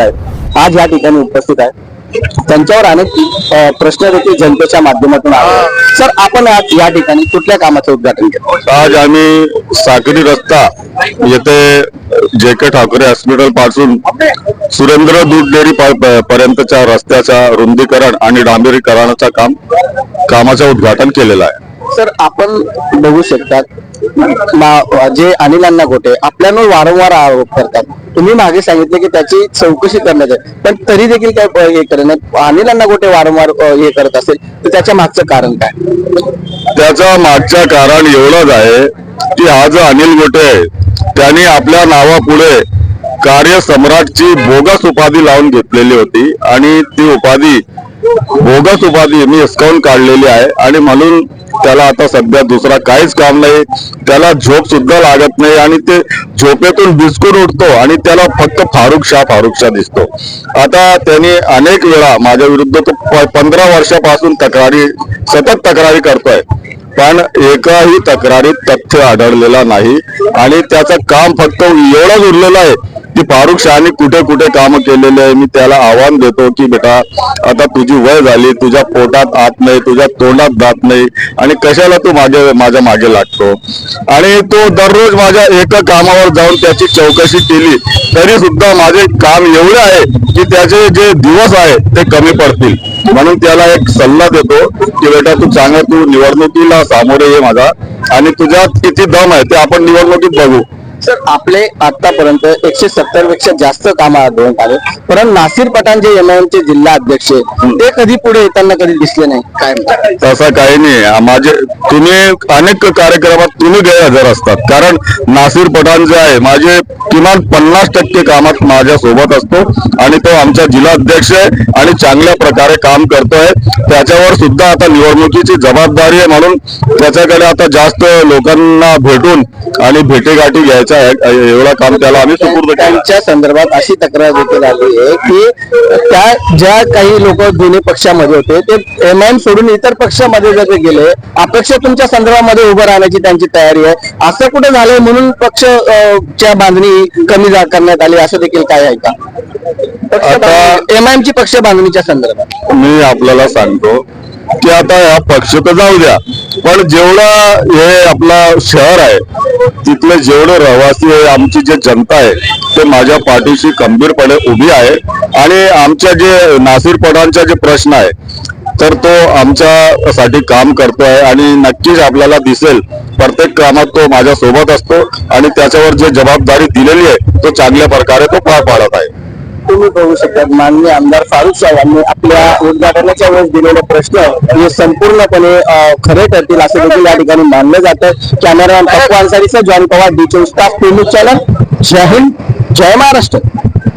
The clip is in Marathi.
आहेत आज या ठिकाणी उपस्थित आहेत त्यांच्यावर अनेक प्रश्न देखील जनतेच्या माध्यमातून आले. सर आपण आज या ठिकाणी कुठल्या कामाचं उद्घाटन केलं? आज आम्ही सागरी रस्ता येथे जे के ठाकरे हॉस्पिटलपासून सुरेंद्र दूध डेअरी पर्यंतच्या रस्त्याच्या रुंदीकरण आणि डांबरीकरणाचं काम कामाचं उद्घाटन केलेलं आहे. सर आपण बघू शकतात मा- जे अनिल अण्णा गोटे आपल्यावर वारंवार आरोप करतात. तुम्ही मागे सांगितले की त्याची चौकशी करण्यात आहे पण तरी देखील काय हे करण्यात अनिल अण्णा गोटे वारंवार हे करत असेल तर त्याच्या मागचं कारण काय? त्याचं मागचं कारण एवढंच आहे की हा जो अनिल गोटे आहे त्यांनी आपल्या नावापुढे कार्य सम्राटची बोगस उपाधी लावून घेतलेली होती आणि ती उपाधी बोगस उपाधी मी हिसकावून काढलेली आहे. आणि म्हणून त्याला आता सध्या दुसरा काहीच काम नाही. त्याला झोप सुद्धा लागत नाही आणि ते झोपेतून बिस्कून उठतो आणि त्याला फक्त फारुख शाह फारुख शाह दिसतो. आता त्याने अनेक वेळा माझ्या विरुद्ध तो प- पंधरा वर्षापासून तक्रारी सतत तक्रारी करतोय. पण एकाही तक्रारीत तथ्य आढळलेला नाही आणि त्याचं काम फक्त एवढंच उरलेलं आहे की फारुख शहाने कुठे कुठे काम केलेले आहे मी त्याला आव्हान देतो की बेटा आता तुझी वय झाली तुझ्या पोटात आत नाही तुझ्या तोंडात जात नाही आणि कशाला तू मागे माझ्या मागे लागतो? आणि तो दररोज माझ्या एका कामावर जाऊन त्याची चौकशी केली तरी सुद्धा माझे काम एवढे आहे की त्याचे जे दिवस आहे ते कमी पडतील. म्हणून त्याला एक सल्ला देतो की बेटा तू चांगला तू निवडणुकीला सामोरे ये माझा आणि तुझ्यात किती दम आहे ते आपण निवडणुकीत बघू. सर आपले आतापर्यंत एकशे सत्तरपेक्षा जास्त काम आढळून आले. परंतु नासिर पठाण जे एम चे जिल्हा अध्यक्ष आहेत, ते कधी पुढे येताना कधी दिसले नाही? काय म्हणता? तसं काही नाही. माझे तुम्ही अनेक कार्यक्रमात तुम्ही गैरहजर असतात. कारण नासिर पठाण जे आहे माझे किमान पन्नास टक्के कामात माझ्या सोबत असतो आणि तो आमचा जिल्हाध्यक्ष आहे आणि चांगल्या प्रकारे काम करतोय. त्याच्यावर सुद्धा आता निवडणुकीची जबाबदारी आहे म्हणून त्याच्याकडे आता जास्त लोकांना भेटून आणि भेटीगाठी घ्यायचा आहे एवढा काम त्याला आम्ही सुपूर्द त्यांच्या संदर्भात अशी तक्रार देखील आली आहे की त्या ज्या काही लोक दोन्ही पक्षामध्ये होते ते एम आय सोडून इतर पक्षामध्ये जर गेले अपेक्षा तुमच्या संदर्भामध्ये उभं राहण्याची त्यांची तयारी आहे. असं कुठे झालंय म्हणून पक्ष च्या बांधणी कमी करण्यात आली असं देखील काय आहे का? आता- एम आय ची पक्ष बांधणीच्या संदर्भात. मी आपल्याला सांगतो की आता हा पक्ष तर जाऊ द्या पण जेवढं हे आपलं शहर आहे तिथले जेवढे रहिवासी आहे आमची जे जनता आहे ते माझ्या पाठीशी खंबीरपणे उभी आहे. आणि आमच्या जे नासिर पठाणचा जे प्रश्न आहे तर तो आमच्यासाठी काम करतोय. आणि नक्कीच आपल्याला दिसेल प्रत्येक कामात तो माझ्या सोबत असतो. आणि त्याच्यावर जे जबाबदारी दिलेली आहे तो चांगल्या प्रकारे तो पार पाडत आहे. तुम्ही बघू शकता माननीय आमदार फारुख शाह यांनी आपल्या उद्घाटनाच्या वेळेस दिलेले प्रश्न हे संपूर्णपणे खरे ठरतील असं देखील या ठिकाणी मानलं जातं. कॅमेरामॅन पप्पू अन्सारीचा जॉन पवार डी चोवीस तास न्यूज चॅनल. जय हिंद जय महाराष्ट्र.